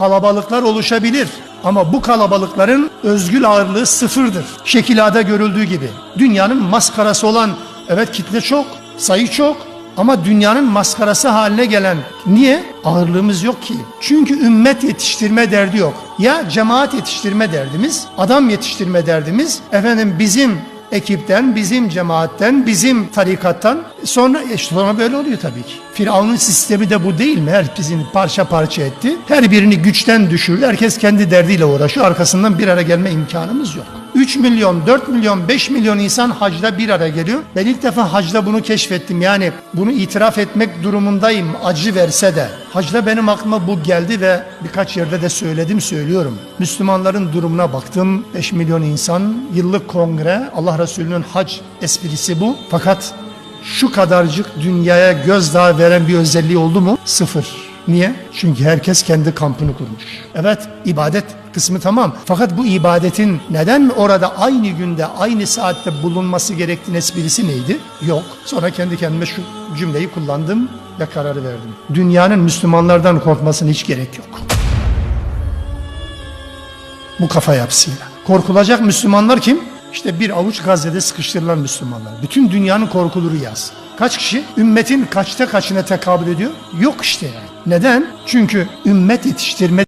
Kalabalıklar oluşabilir ama bu kalabalıkların özgül ağırlığı sıfırdır. Şekilada görüldüğü gibi. Dünyanın maskarası olan evet kitle çok, sayı çok ama dünyanın maskarası haline gelen niye? Ağırlığımız yok ki. Çünkü ümmet yetiştirme derdi yok. Ya cemaat yetiştirme derdimiz, adam yetiştirme derdimiz, efendim bizim ekipten, bizim cemaatten, bizim tarikattan sonra e, sonra böyle oluyor tabii ki. Firavun'un sistemi de bu değil mi? Herkesini parça parça etti. Her birini güçten düşürdü. Herkes kendi derdiyle uğraşıyor. Arkasından bir araya gelme imkanımız yok. 3 milyon, 4 milyon, 5 milyon insan hacda bir araya geliyor. Ben ilk defa hacda bunu keşfettim. Yani bunu itiraf etmek durumundayım acı verse de. Hacda benim aklıma bu geldi ve birkaç yerde de söyledim söylüyorum. Müslümanların durumuna baktım. 5 milyon insan, yıllık kongre, Allah Resulü'nün hac esprisi bu. Fakat şu kadarcık dünyaya gözdağı veren bir özelliği oldu mu? Sıfır. Niye? Çünkü herkes kendi kampını kurmuş. Evet ibadet kısmı tamam. Fakat bu ibadetin neden orada aynı günde aynı saatte bulunması gerektiğinin esprisi neydi? Yok. Sonra kendi kendime şu cümleyi kullandım ve kararı verdim. Dünyanın Müslümanlardan korkmasına hiç gerek yok. Bu kafa yapısıyla. Korkulacak Müslümanlar kim? İşte bir avuç Gazze'de sıkıştırılan Müslümanlar. Bütün dünyanın korkuluru yaz. Kaç kişi? Ümmetin kaçta kaçına tekabül ediyor? Yok işte yani. Neden? Çünkü ümmet yetiştirme